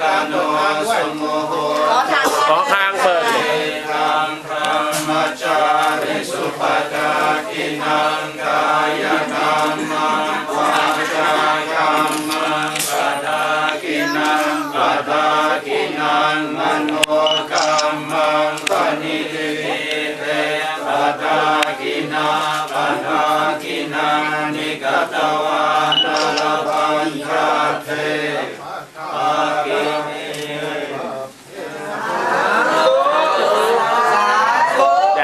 กโนสมุโหขอทางเปิดทางพระจาริสุปตากินังกายกรรมวาจากรรมปตากินังปตากินังมโนกรมังปณิทิเตปตากินาปตากินานิกตวาตระปัญญาเท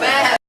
แม่